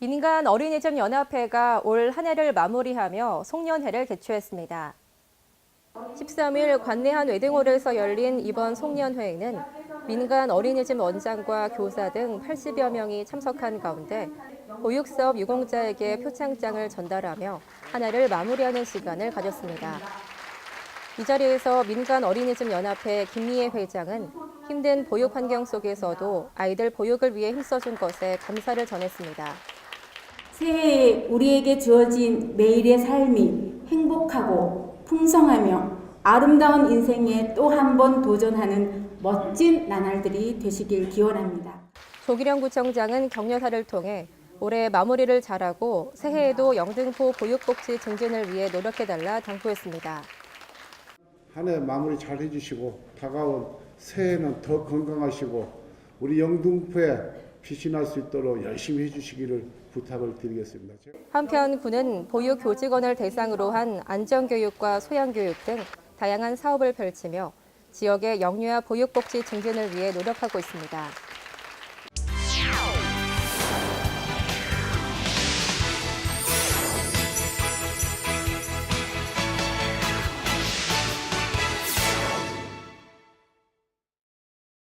민간 어린이집 연합회가 올 한 해를 마무리하며 송년회를 개최했습니다. 13일 관내한 웨딩홀에서 열린 이번 송년회에는 민간 어린이집 원장과 교사 등 80여 명이 참석한 가운데 보육사업 유공자에게 표창장을 전달하며 한 해를 마무리하는 시간을 가졌습니다. 이 자리에서 민간 어린이집 연합회 김미애 회장은 힘든 보육 환경 속에서도 아이들 보육을 위해 힘써준 것에 감사를 전했습니다. 새해에 우리에게 주어진 매일의 삶이 행복하고 풍성하며 아름다운 인생에 또 한 번 도전하는 멋진 나날들이 되시길 기원합니다. 조기령 구청장은 격려사를 통해 올해 마무리를 잘하고 새해에도 영등포 보육복지 증진을 위해 노력해달라 당부했습니다. 한 해 마무리 잘 해주시고 다가온 새해는 더 건강하시고 우리 영등포에 날수 있도록 열심히 해주시기를 부탁을 드리겠습니다. 한편 군은 보육 교직원을 대상으로 한 안전교육과 소양교육 등 다양한 사업을 펼치며 지역의 영유아 보육복지 증진을 위해 노력하고 있습니다.